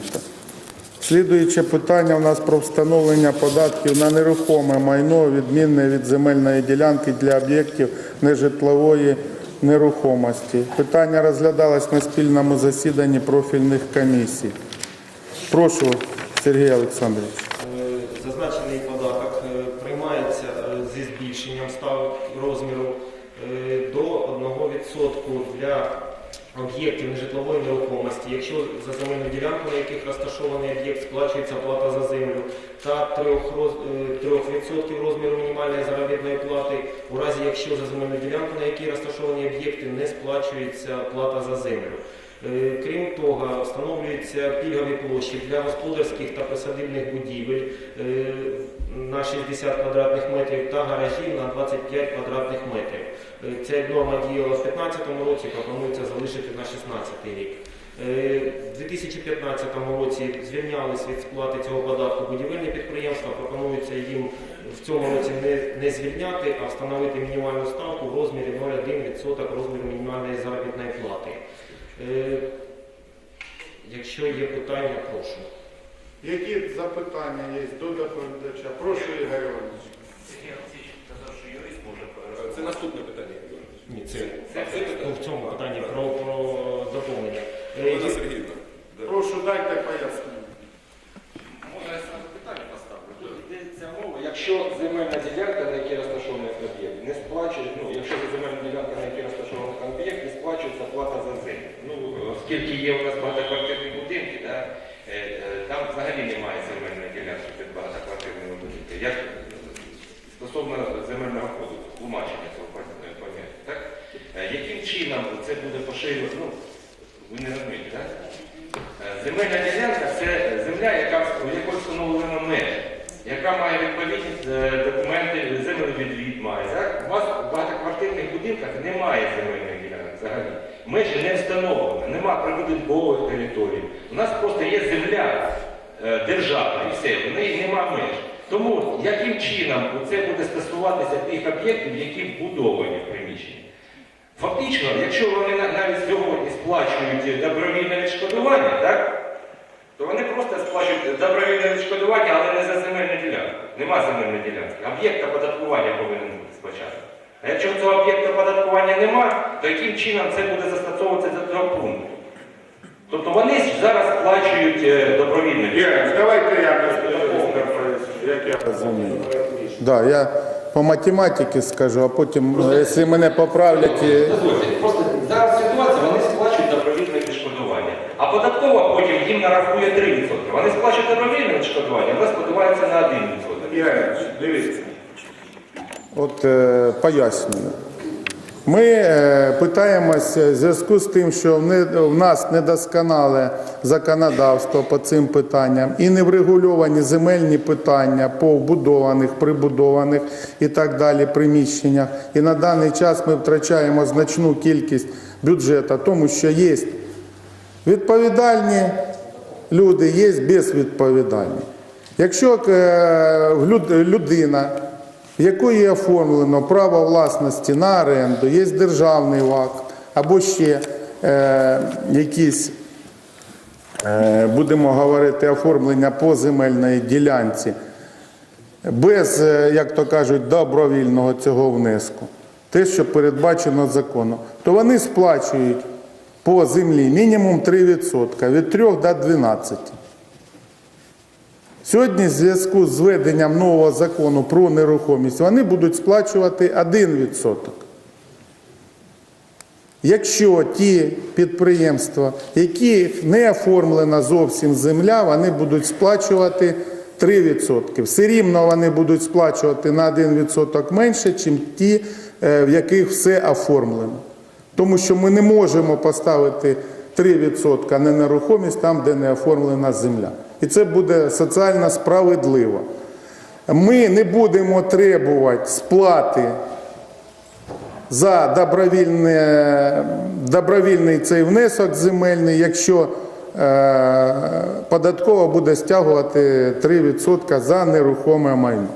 прийнято. Слідуюче питання у нас про встановлення податків на нерухоме майно, відмінне від земельної ділянки для об'єктів нежитлової нерухомості. Питання розглядалось на спільному засіданні профільних комісій. Прошу, Сергій Олександрович. Нежитлової нерухомості, якщо за земельну ділянку, на яких розташований об'єкт, сплачується плата за землю, та 3%, роз- е, 3% розміру мінімальної заробітної плати, у разі якщо за земельну ділянку, на якій розташовані об'єкти, не сплачується плата за землю. Е, Крім того, встановлюються пільгові площі для господарських та присадибних будівель е, на 60 квадратних метрів та гаражів на 25 квадратних метрів. Е, Ця норма діяла в 2015 році, пропонується залишити на 2016 рік. Е, В 2015 році звільнялись від сплати цього податку будівельні підприємства. Пропонується їм в цьому році не, не звільняти, а встановити мінімальну ставку в розмірі 0,1% розміру мінімальної заробітної плати. Е, Якщо є питання, прошу. Які запитання є до доповідача? Прошу, Ігор Іванович. Сергій Олексійович казав, що юрист може Це наступне питання. Ні, це, Це ну, в цьому питанні про, про доповнення. Е, Олена Сергіївна. да. Прошу, дайте пояснення. Можна я сразу питання поставлю? Тут йдеться мова, якщо земельна ділянка, на якій розташований об'єкт, не сплачує, ну, якщо це земельна ділянка, на якій розташований об'єкт, не сплачується плата за землю. Ну, оскільки є у нас багатоквартирні будинки, да, е, е, там взагалі немає земельної ділянки під багатоквартирними будинками. Е, стосовно земельного коду, тлумачення цього поняття? Е, Яким чином це буде поширювати, ну, ви не розумієте, так? Е, Земельна ділянка це земля, яка в якої встановлено межі, яка має відповідні е, документи, землевідвід має. Так? У вас в багатоквартирних будинках немає земельних ділянок взагалі. Межі не встановлено, нема прибудинкових територій. У нас просто є земля е, державна і все, в неї нема меж. Тому яким чином це буде стосуватися тих об'єктів, які вбудовані в приміщенні? Фактично, якщо вони навіть сьогодні сплачують добровільне відшкодування, так? то вони просто сплачують добровільне відшкодування, але не за земельну ділянку. Нема земельної ділянки. Об'єкт оподаткування повинен бути спочатку. А якщо цього об'єкту оподаткування нема, то яким чином це буде застосовуватися до цього пункту? Тобто вони зараз сплачують е, добровільне Ігор, давайте я як я розумію. Да, я по математиці скажу, а потім, е, якщо мене поправлять, Дозвольте, Просто зараз ситуація, вони сплачують добровільне відшкодування. А податкова потім їм нарахує 3%. Вони сплачують добровільне відшкодування, але сподіваються на 1%. Ігор, дивіться. От е, пояснюю. Ми е, питаємося в зв'язку з тим, що в, нас недосконале законодавство по цим питанням і не врегульовані земельні питання по вбудованих, прибудованих і так далі приміщеннях. І на даний час ми втрачаємо значну кількість бюджету, тому що є відповідальні люди, є безвідповідальні. Якщо е, людина, якої оформлено право власності на оренду, є державний акт або ще е, якісь, е, будемо говорити, оформлення по земельної ділянці, без, е, як то кажуть, добровільного цього внеску, те, що передбачено законом, то вони сплачують по землі мінімум 3%, від 3 до 12. Сьогодні, в зв'язку з введенням нового закону про нерухомість, вони будуть сплачувати 1%. Якщо ті підприємства, яких не оформлена зовсім земля, вони будуть сплачувати 3%. Все рівно вони будуть сплачувати на 1% менше, ніж ті, е, в яких все оформлено. Тому що ми не можемо поставити 3% на нерухомість там, де не оформлена земля. І це буде соціально справедливо. Ми не будемо требувати сплати за добровільний цей внесок земельний, якщо е, податково буде стягувати 3% за нерухоме майно.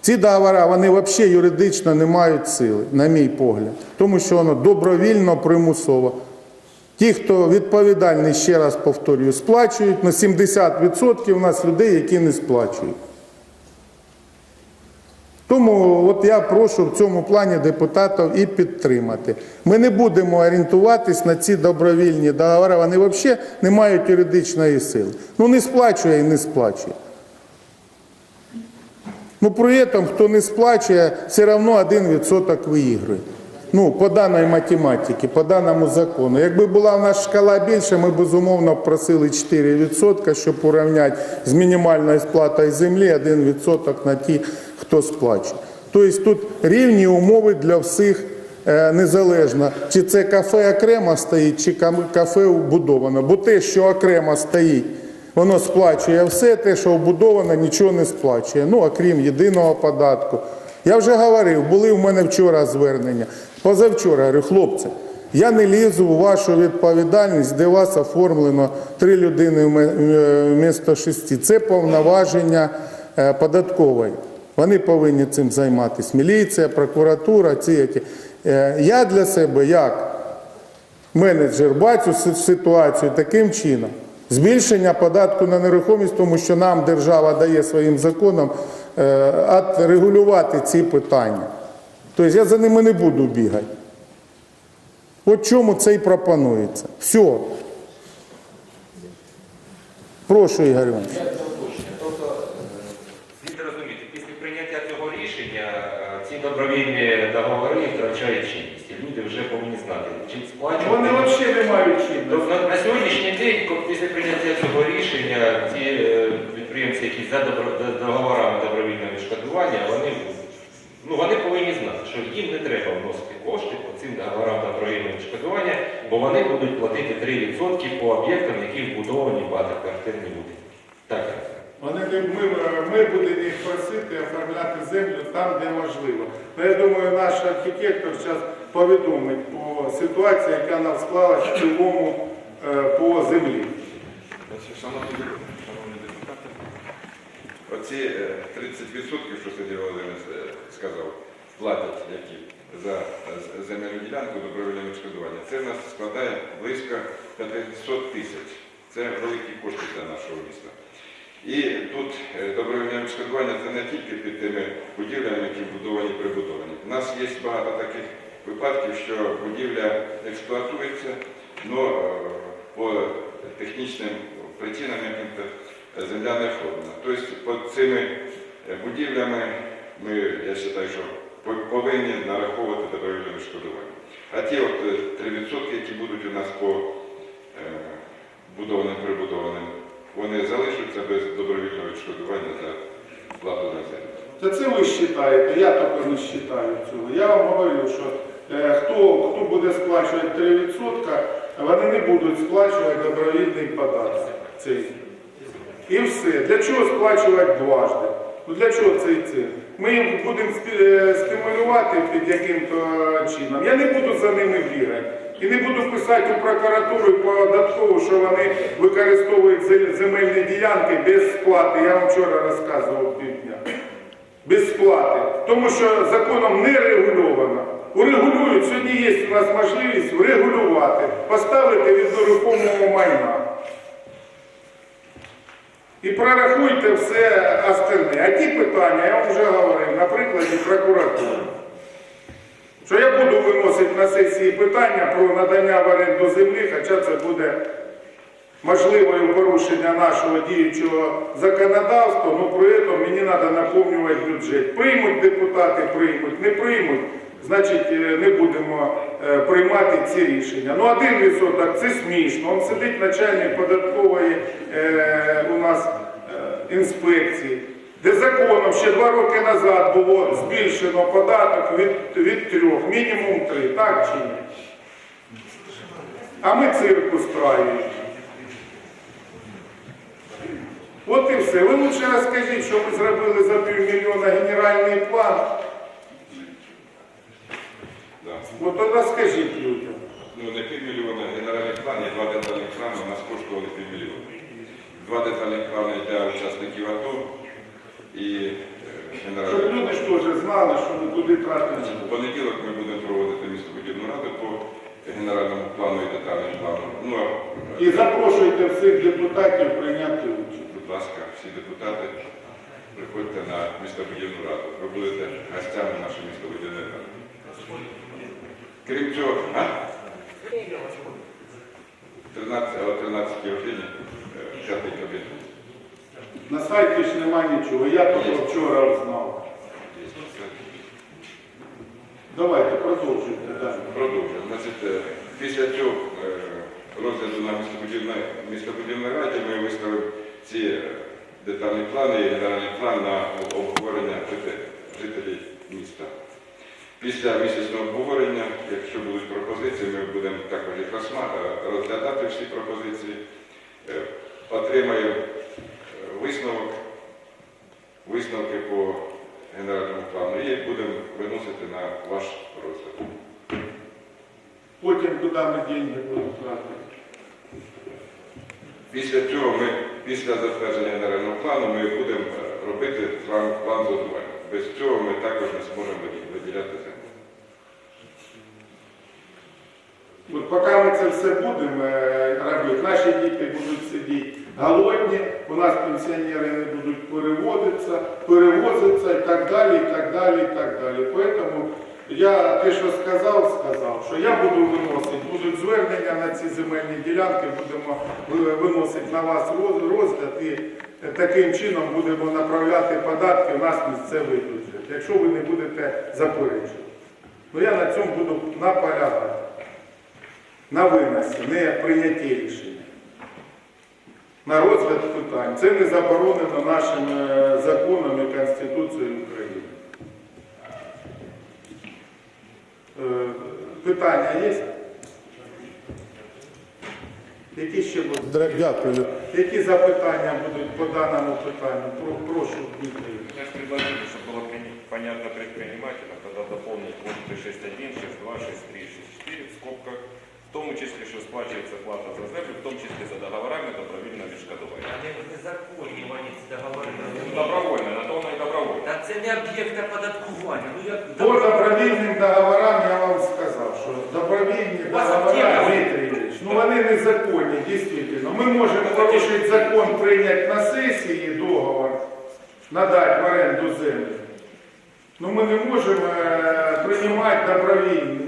Ці договори вони взагалі юридично не мають сили, на мій погляд, тому що воно добровільно примусово. Ті, хто відповідальний, ще раз повторюю, сплачують. На 70% у нас людей, які не сплачують. Тому от я прошу в цьому плані депутатів і підтримати. Ми не будемо орієнтуватись на ці добровільні договори, вони взагалі не мають юридичної сили. Ну не сплачує і не сплачує. Ну при этом, хто не сплачує, все одно 1% виігрує. Ну, по даній математиці, по даному закону. Якби була в нас шкала більше, ми безумовно просили 4%, щоб урівняти з мінімальною сплатою землі 1% на ті, хто сплачує. Тобто тут рівні умови для всіх е, незалежно, чи це кафе окремо стоїть, чи кафе вбудовано. Бо те, що окремо стоїть, воно сплачує все, те, що вбудовано, нічого не сплачує. Ну, окрім єдиного податку. Я вже говорив, були в мене вчора звернення. Позавчора говорю, хлопці, я не лізу у вашу відповідальність, де вас оформлено три людини вмісто шести. Це повноваження е, податкової. Вони повинні цим займатися. Міліція, прокуратура, ці які. Е, Я для себе як менеджер бачу ситуацію таким чином. Збільшення податку на нерухомість, тому що нам держава дає своїм законом е, регулювати ці питання. Тобто я за ними не буду бігати. От чому це і пропонується. Все. Прошу, Ігор Іванович. Тобто, слід розуміти, після прийняття цього рішення е, ці добровільні договори втрачають чинність. І люди вже повинні знати, чи сплачувати. взагалі не мають Тобто на, сьогоднішній день, після прийняття цього рішення, е, підприємці, які за договорами добровільного відшкодування, вони, ну, вони повинні знати, що їм не треба вносити кошти по цим договорам добровільного відшкодування, бо вони будуть платити 3% по об'єктам, які вбудовані в багатоквартирні будинки. Так. Вони ми, ми будемо їх просити оформляти землю там, де можливо. Ну, я думаю, наш архітектор зараз повідомить по ситуації, яка нам склалась в цілому е, по землі. Значить, Шановні депутати, шановні депутати, оці е, 30%, що Сергій Володимирович е, сказав, платять які за е, земельну ділянку добровільне відшкодування, це в нас складає близько 500 тисяч. Це великі кошти для нашого міста. І тут е, добровільне відшкодування це не тільки під тими будівлями, які вбудовані прибудовані. У нас є багато таких випадків, що будівля експлуатується, але по технічним причинам яким-то земля не оформлена. Тобто під цими е, будівлями ми, я вважаю, що повинні нараховувати добровільне відшкодування. А ті от е, 3%, які будуть у нас по е, будованим прибудованим, вони залишаться без добровільного відшкодування за плату на землю. Та це ви вважаєте, я тільки не вважаю цього. Я вам говорю, що е, хто, хто буде сплачувати 3%, вони не будуть сплачувати добровільний податок. Цей. І все. Для чого сплачувати дважди? Ну для чого цей цирк? Ми їм будемо е, стимулювати під яким-то чином. Я не буду за ними бігати. І не буду писати у прокуратуру і податкову, що вони використовують земельні ділянки без сплати. Я вам вчора розказував півдня. Без сплати. Тому що законом не регульовано. Урегулюють, сьогодні є у нас можливість врегулювати, поставити від нерухомого майна. І прорахуйте все остальне. А ті питання, я вам вже говорив, на прикладі прокуратури. Що я буду виносити на сесії питання про надання в оренду землі, хоча це буде можливою порушення нашого діючого законодавства, але при цьому мені треба наповнювати бюджет. Приймуть депутати, приймуть, не приймуть, значить не будемо е, приймати ці рішення. Ну, один відсоток це смішно. Он сидить начальник податкової е, у нас е, інспекції, де законом ще два роки назад було збільшено податок від, від трьох, мінімум три, так чи ні? А ми цирк устраюємо. От і все. Ви лучше розкажіть, що ви зробили за півмільйона генеральний план. Да. От тоді скажіть людям. Ну, не півмільйона генеральних планів, два детальних плани у нас коштували півмільйона. Два детальних плани для учасників АТО і е, Щоб люди ж теж знали, що ми куди тратимо. В понеділок ми будемо проводити містобудівну раду по генеральному плану і детальному плану. Ну, а, І запрошуйте всіх депутатів прийняти участь. будь ласка, всі депутати, приходьте на містобудівну раду. Ви будете гостями нашої містобудівної ради. Крім цього, а? 13, о 13 годині, е, п'ятий кабінет. На сайті ж нема нічого. Я тільки вчора знав. Давайте продовжуйте. Продовжуємо. Значить, е, після цього е, розгляду на містобудівній, раді ми виставимо ці е, детальні плани і генеральний план на обговорення жителів міста. Після місячного обговорення, якщо будуть пропозиції, ми будемо також їх розглядати всі пропозиції, Е, отримаємо е, висновок, висновки по генеральному плану і будемо виносити на ваш розгляд. Потім куди ми деньги будемо тратити. Після цього ми, після затвердження генерального плану, ми будемо е, робити план, план зонування. Без цього ми також не зможемо виді- виділяти землю. От поки ми це все будемо е, робити, наші діти будуть сидіти голодні, у нас пенсіонери не будуть переводитися, перевозитися і так далі, і так далі, і так далі. Тому я те, що сказав, сказав, що я буду виносити, будуть звернення на ці земельні ділянки, будемо виносити на вас розгляд і таким чином будемо направляти податки в нас місцевий бюджет, якщо ви не будете заперечувати. Ну я на цьому буду наполягати на виносі, не прийняті рішення. На розгляд питань. Це не заборонено нашим е, законом і Конституцією України. Е, Питання є? Які ще будуть? Дякую. Які запитання будуть по даному питанню? Про- Прошу, Дмитрий. Я же предложил, чтобы было пони- понятно предпринимателям, тогда дополнить пункты 6.1, 6.2, 6.3, 6.4 в скобках, в тому числі, що сплачується плата за землю, в тому числі за договорами добровільного відшкодування. Вони незаконні вони ці договори. Ну, Добровольно, на то воно і добровольно. Та це не об'єкт оподаткування. Ну як По добровільним договорам я вам сказав, що добровільні У вас договори, аптека. Дмитрий Ильич, ну вони незаконні, дійсно. Ми можемо порушити закон, прийняти на сесії договор, надати в оренду землю. Ну ми не можемо е, приймати добровільні,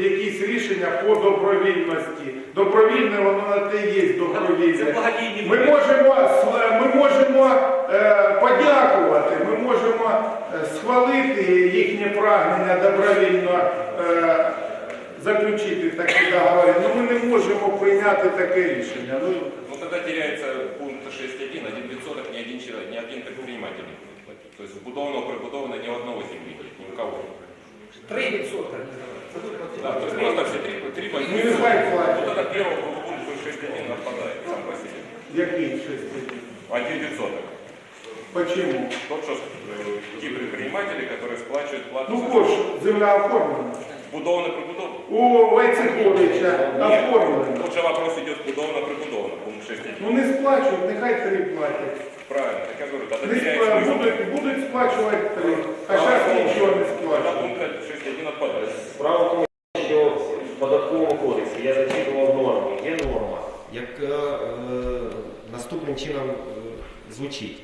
якісь рішення по добровільності. Добровільне воно на те є добровільне. Ми можемо, ми можемо е, подякувати, ми можемо е, схвалити їхнє прагнення добровільно е, заключити такі договори. Ну ми не можемо прийняти таке рішення. Ну, Ну тогда теряется пункт 6.1, один відсоток, ни один человек, ни один предприниматель не платить. То вбудовано, прибудовано ни у одного земли, нет, ни у кого. Три відсотки. Да, то есть просто все три, три Ну, позиции. нехай платять. Ну тогда первый пункт 6.1 отпадает сам по себе. який шести? Один відсоток. Почему? Тот, что э, те предприниматели, которые сплачивают плату Ну за хоч земля оформлена. Вбудовано, прибудовано. У Войцеховича оформлена. Тут же вопрос идет вбудовано, прибудовано, пункт 6.1. Ну не сплачують, нехай три платять. Правильно, так я говорю, тогда теряешь смысл. будуть, будуть сплачувати три, а зараз нічого не Тогда сплачують. пункт 6.1 отпадает. Справа в тому, що в податковому кодексі я зачитував норму. Є норма, яка е, наступним чином е, звучить.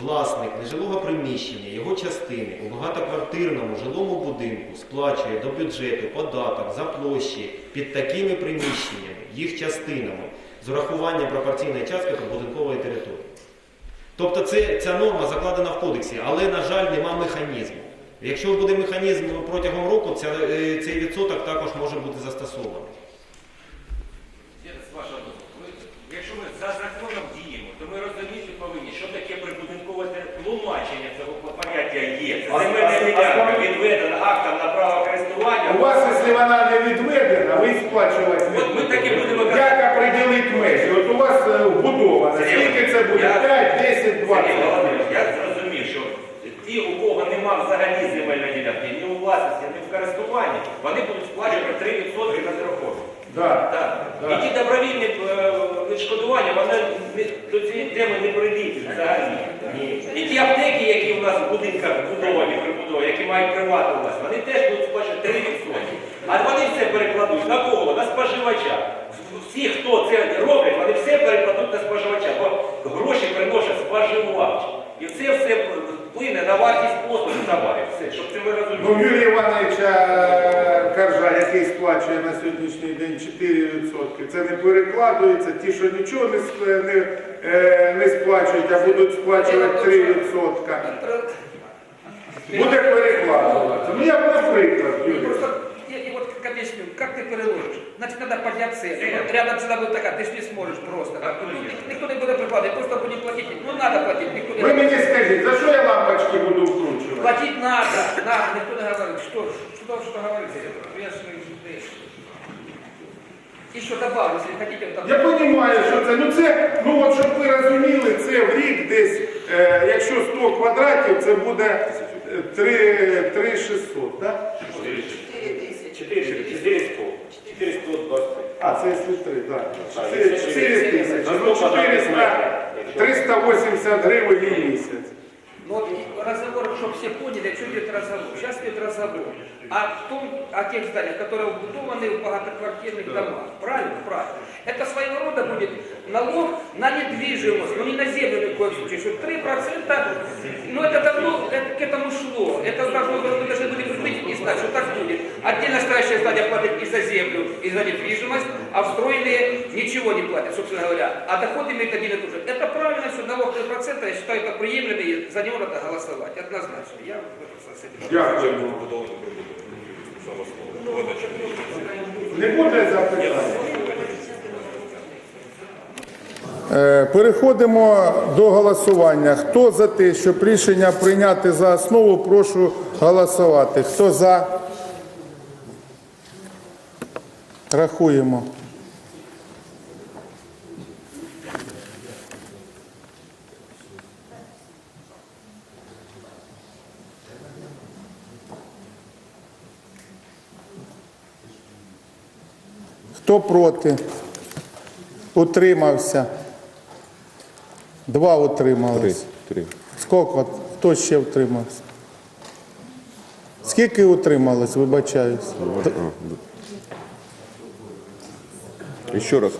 Власник нежилого приміщення, його частини у багатоквартирному жилому будинку сплачує до бюджету податок за площі під такими приміщеннями, їх частинами, з урахуванням пропорційної частки прибудинкової території. Тобто це, ця норма закладена в кодексі, але, на жаль, нема механізму. Якщо буде механізм протягом року, ця, е, цей відсоток також може бути застосований. Якщо ми за законом діємо, то ми розуміти повинні, що таке прибудинкове тлумачення цього поняття є. Це земельна ділянка відведена актом на право користування. У вас, якщо вона не відведена, ви сплачувати От ми так будемо Як определити межі? От у вас е, вбудовано. Скільки це буде? 5, 10, Сергій Володимирович, я зрозумів, що ті, у кого нема взагалі земельної ділянки, ні у власності, ні в користуванні, вони будуть сплачувати 3% на. Да. Так. Да. І ті добровільні е, відшкодування, вони не- до цієї теми не прийдуть взагалі. І ті аптеки, які у нас в будинках будовані, прибудовані, які мають приватну власність, вони теж будуть сплачувати 3%. А вони все перекладуть на кого? На споживача. Всі, хто це роблять, вони все перекладуть на споживача, бо гроші приносять споживач. І це все вплине на вартість послуг і товарів. Все, щоб це ви Ну, розуміли. Юрій Івановича Каржа, який сплачує на сьогоднішній день 4%, це не перекладується. Ті, що нічого не, сп- не, е, не сплачують, а будуть сплачувати 3%. Буде перекладуватися. Ну, я наприклад, Юрій. Просто, я, я вот как объясню, как ты переложишь? Значит, надо поднять цену. Вот рядом всегда будет такая, ты ж не сможешь просто. Так, ну, Ви за що я лампочки буду вкручувати? Платить надо, надо, никто не говорит. Что, ж, что, что говорите? Я ж не- Еще добавлю, если хотите. вот Я добавлю. розумію, що це. Ну це, ну от щоб ви розуміли, це в рік десь, е, якщо 100 квадратів, це буде 3, 3 600, так? 420. А, це якщо 3, так. 4 тисячі. Ну, 400, 380 гривень і місяць. Ну, вот и разговор, чтобы все поняли, о чем идет разговор. Сейчас идет разговор о том, о тех зданиях, которые вбудованы в многоквартирных домах. Правильно? Правильно. Это своего рода будет налог на недвижимость, но не на землю ни в коем случае. Что 3%, ну это давно это, к этому шло. Это должно мы должны были предвидеть и знать, что так будет. Отдельно стоящее здание платит и за землю, и за недвижимость, а встроенные ничего не платят, собственно говоря. А доход имеет один и тот же. Это правильно, что налог 3%, я считаю, это приемлемый, и за него надо голосовать. Однозначно. Я в этом с этим Дякую. Не буде запитань? Переходимо до голосування. Хто за те, щоб рішення прийняти за основу, прошу голосувати. Хто за? Рахуємо. Хто проти? Утримався. Два утримались. Три. Скільки? Хто ще утримався? Скільки утрималось, вибачаюсь? Еще раз.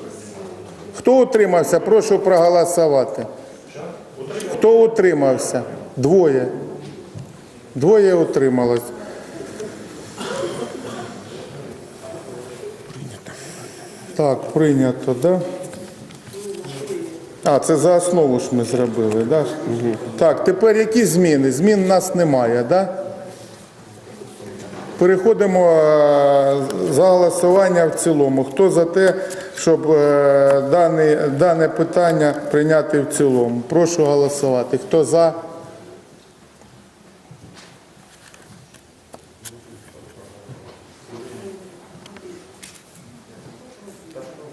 Хто утримався, прошу проголосувати. Хто утримався? Двоє. Двоє утрималось. Так, прийнято, да? А, це за основу ж ми зробили, да? Так, тепер які зміни? Змін у нас немає, да? Переходимо е, за голосування в цілому. Хто за те, щоб е, дане, дане питання прийняти в цілому? Прошу голосувати. Хто за?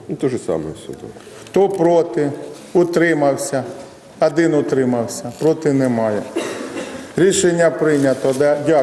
Ну, то же самое все. Хто проти? Утримався. Один утримався. Проти немає. Рішення прийнято. Дякую.